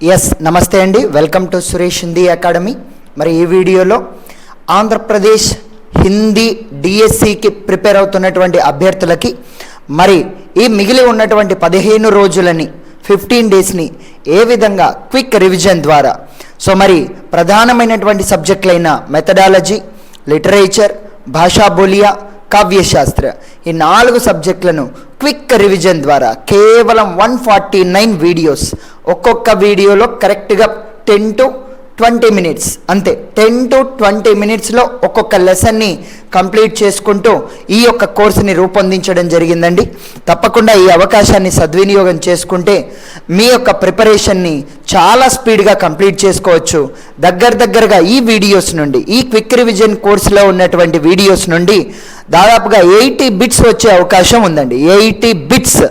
Yes నమస్తే అండి. Welcome to Suresh Hindi academy మరి ఈ వీడియోలో ఆంధ్రప్రదేశ్ హిందీ డిఎస్సికి ప్రిపేర్ అవుతున్నటువంటి అభ్యర్థులకి మరి ఈ మిగిలి ఉన్నటువంటి పదిహేను రోజులని ఫిఫ్టీన్ డేస్ని ఏ విధంగా క్విక్ రివిజన్ ద్వారా సో మరి ప్రధానమైనటువంటి సబ్జెక్టులైన మెథడాలజీ లిటరేచర్ భాషా బోలియా కావ్యశాస్త్ర ఈ నాలుగు సబ్జెక్టులను క్విక్ రివిజన్ ద్వారా కేవలం వన్ ఫార్టీ నైన్ వీడియోస్ ఒక్కొక్క వీడియోలో కరెక్ట్గా టెన్ టు ట్వంటీ మినిట్స్ అంతే. టెన్ టు ట్వంటీ మినిట్స్లో ఒక్కొక్క లెసన్ని కంప్లీట్ చేసుకుంటూ ఈ యొక్క కోర్సుని రూపొందించడం జరిగిందండి. తప్పకుండా ఈ అవకాశాన్ని సద్వినియోగం చేసుకుంటే మీ యొక్క ప్రిపరేషన్ని చాలా స్పీడ్గా కంప్లీట్ చేసుకోవచ్చు. దగ్గర దగ్గరగా ఈ వీడియోస్ నుండి ఈ క్విక్ రివిజన్ కోర్సులో ఉన్నటువంటి వీడియోస్ నుండి దాదాపుగా ఎయిటీ బిట్స్ వచ్చే అవకాశం ఉందండి. ఎయిటీ బిట్స్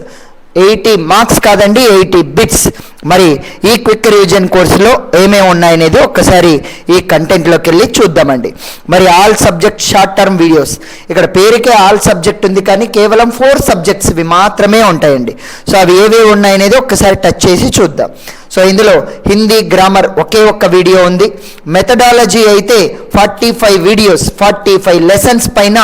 ఎయిటీ మార్క్స్ కాదండి ఎయిటీ బిట్స్ మరి ఈ క్విక్ రివిజన్ కోర్సులో ఏమేమి ఉన్నాయనేది ఒక్కసారి ఈ కంటెంట్లోకి వెళ్ళి చూద్దామండి. మరి all subject short term videos ఇక్కడ పేరుకే ఆల్ సబ్జెక్ట్ ఉంది కానీ కేవలం ఫోర్ సబ్జెక్ట్స్ ఇవి మాత్రమే ఉంటాయండి. సో అవి ఏవేవి ఉన్నాయనేది ఒక్కసారి టచ్ చేసి చూద్దాం. సో ఇందులో హిందీ గ్రామర్ ఒకే ఒక్క వీడియో ఉంది. మెథడాలజీ అయితే forty five videos forty five lessons పైన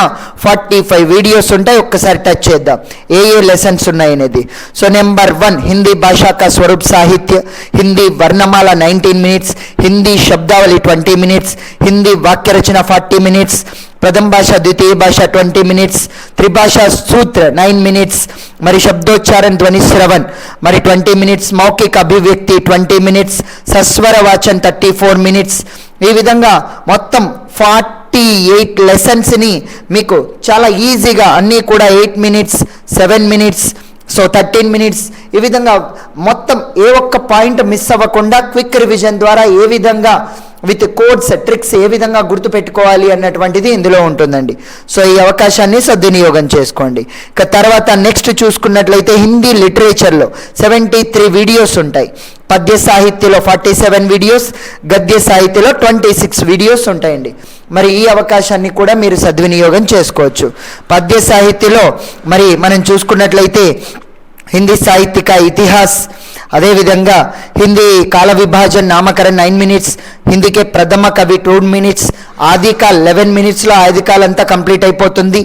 ఫార్టీ ఫైవ్ వీడియోస్ ఉంటాయి. ఒక్కసారి టచ్ చేద్దాం. ఏ ఏ లెసన్స్ ఉన్నాయనేది. సో నెంబర్ వన్ హిందీ భాషా కా స్వరూప్ సాహిత్య హిందీ వర్ణమాల నైన్టీన్ మినిట్స్ హిందీ శబ్దావళి ట్వంటీ మినిట్స్ హిందీ వాక్యరచన ఫార్టీ మినిట్స్ ప్రథమ భాష ద్వితీయ భాష ట్వంటీ మినిట్స్ త్రిభాషా సూత్ర నైన్ మినిట్స్ మరి శబ్దోచ్చారణ ధ్వని శ్రవణ్ మరి ట్వంటీ మినిట్స్ మౌఖిక అభివ్యక్తి ట్వంటీ మినిట్స్ సస్వర వాచన్ థర్టీ ఫోర్ మినిట్స్ ఈ విధంగా మొత్తం ఫార్టీ ఎయిట్ లెసన్స్ని మీకు చాలా ఈజీగా అన్నీ కూడా eight minutes seven minutes so thirteen minutes ఈ విధంగా మొత్తం ఏ ఒక్క పాయింట్ మిస్ అవ్వకుండా క్విక్ రివిజన్ ద్వారా ఏ విధంగా విత్ కోడ్స్ ట్రిక్స్ ఏ విధంగా గుర్తుపెట్టుకోవాలి అన్నటువంటిది ఇందులో ఉంటుందండి. సో ఈ అవకాశాన్ని సద్వినియోగం చేసుకోండి. ఇక తర్వాత నెక్స్ట్ చూసుకున్నట్లయితే హిందీ లిటరేచర్లో సెవెంటీ త్రీ వీడియోస్ ఉంటాయి. పద్య సాహిత్యలో ఫార్టీ సెవెన్ వీడియోస్ గద్య సాహిత్యలో ట్వంటీ సిక్స్ వీడియోస్ ఉంటాయండి. మరి ఈ అవకాశాన్ని కూడా మీరు సద్వినియోగం చేసుకోవచ్చు. పద్య సాహిత్యలో మరి మనం చూసుకున్నట్లయితే హిందీ సాహిత్యక ఇతిహాస్ అదేవిధంగా హిందీ కాల విభాజన్ నామకరణ్ నైన్ మినిట్స్ హిందీకే ప్రథమ కవి టూ మినిట్స్ ఆదికాల్ లెవెన్ మినిట్స్లో ఆదికాల్ అంతా కంప్లీట్ అయిపోతుంది.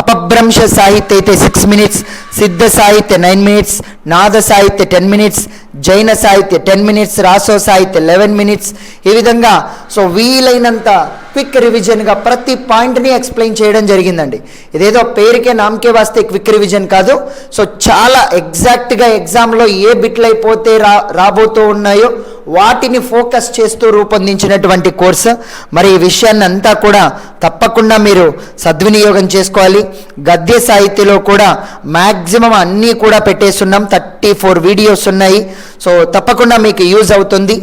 అపభ్రంశ సాహిత్య అయితే సిక్స్ మినిట్స్ సిద్ధ సాహిత్య నైన్ మినిట్స్ నాద సాహిత్య టెన్ మినిట్స్ జైన సాహిత్య టెన్ మినిట్స్ రాసో సాహిత్య లెవెన్ మినిట్స్ ఈ విధంగా సో వీలైనంత క్విక్ రివిజన్గా ప్రతి పాయింట్ని ఎక్స్ప్లెయిన్ చేయడం జరిగిందండి. ఇదేదో పేరుకే నామకే వాస్తే క్విక్ రివిజన్ కాదు. సో చాలా ఎగ్జాక్ట్గా ఎగ్జామ్లో ఏ బిట్లు అయిపోతే రా రాబోతూ ఉన్నాయో వాటిని ఫోకస్ చేస్తూ రూపొందించినటువంటి కోర్సు మరి ఈ విషయాన్ని అంతా కూడా తప్పకుండా మీరు సద్వినియోగం చేసుకోవాలి. గద్య సాహిత్యలో కూడా మ్యాక్సిమం అన్నీ కూడా పెట్టేస్తున్నాం. థర్టీ ఫోర్ వీడియోస్ ఉన్నాయి. సో తప్పకుండా మీకు యూజ్ అవుతుంది.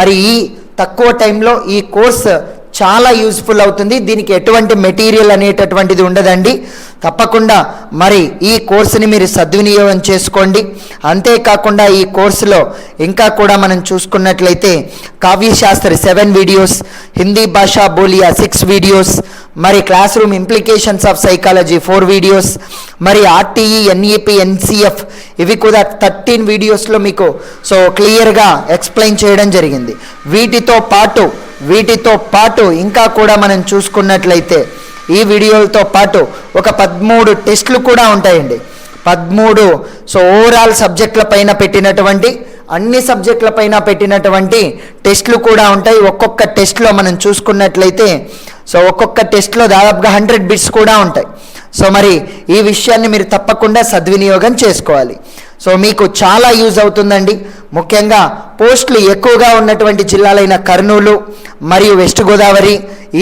మరి ఈ తక్కువ టైంలో ఈ కోర్స్ చాలా యూజ్ఫుల్ అవుతుంది. దీనికి ఎటువంటి మెటీరియల్ అనేటటువంటిది ఉండదండి. తప్పకుండా మరి ఈ కోర్సుని మీరు సద్వినియోగం చేసుకోండి. అంతేకాకుండా ఈ కోర్సులో ఇంకా కూడా మనం చూసుకున్నట్లయితే కావ్యశాస్త్రి సెవెన్ వీడియోస్ హిందీ భాష బోలియా సిక్స్ వీడియోస్ మరి class room implications of psychology four videos మరి ఆర్టీఈ ఎన్ఈపి ఎన్సిఎఫ్ ఇవి కూడా థర్టీన్ వీడియోస్లో మీకు సో క్లియర్గా ఎక్స్ప్లెయిన్ చేయడం జరిగింది. వీటితో పాటు వీటితో పాటు ఇంకా కూడా మనం చూసుకున్నట్లయితే ఈ వీడియోలతో పాటు ఒక పదమూడు టెస్టులు కూడా ఉంటాయండి. పదమూడు సో ఓవరాల్ సబ్జెక్టుల పైన పెట్టినటువంటి అన్ని సబ్జెక్టుల పైన పెట్టినటువంటి టెస్టులు కూడా ఉంటాయి. ఒక్కొక్క టెస్ట్లో మనం చూసుకున్నట్లయితే సో ఒక్కొక్క టెస్ట్లో దాదాపుగా హండ్రెడ్ బిట్స్ కూడా ఉంటాయి. సో మరి ఈ విషయాన్ని మీరు తప్పకుండా సద్వినియోగం చేసుకోవాలి. సో మీకు చాలా యూజ్ అవుతుందండి. ముఖ్యంగా పోస్టులు ఎక్కువగా ఉన్నటువంటి జిల్లాలైన కర్నూలు మరియు west Godavari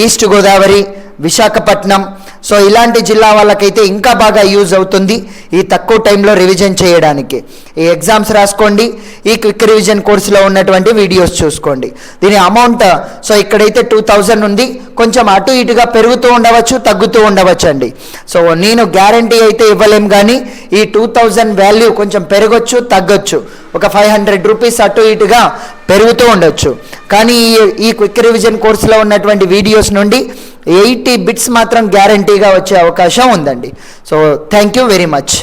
east Godavari Visakhapatnam so ఇలాంటి జిల్లా వాళ్ళకైతే ఇంకా బాగా యూజ్ అవుతుంది ఈ తక్కువ టైంలో రివిజన్ చేయడానికి. ఈ ఎగ్జామ్స్ రాసుకోండి ఈ క్విక్ రివిజన్ కోర్సులో ఉన్నటువంటి వీడియోస్ చూసుకోండి. దీని అమౌంట్ సో ఇక్కడైతే టూ థౌజండ్ ఉంది. కొంచెం అటు ఇటుగా పెరుగుతూ ఉండవచ్చు తగ్గుతూ ఉండవచ్చు అండి సో నేను గ్యారంటీ అయితే ఇవ్వలేం కానీ ఈ టూ థౌజండ్ వాల్యూ కొంచెం పెరగొచ్చు తగ్గొచ్చు. ఒక ఫైవ్ హండ్రెడ్ రూపీస్ అటు ఇటుగా పెరుగుతూ ఉండొచ్చు. కానీ ఈ- ఈ క్విక్ రివిజన్ కోర్సులో ఉన్నటువంటి వీడియోస్ నుండి ఎయిటీ బిట్స్ మాత్రం గ్యారంటీగా వచ్చే అవకాశం ఉందండి. So thank you very much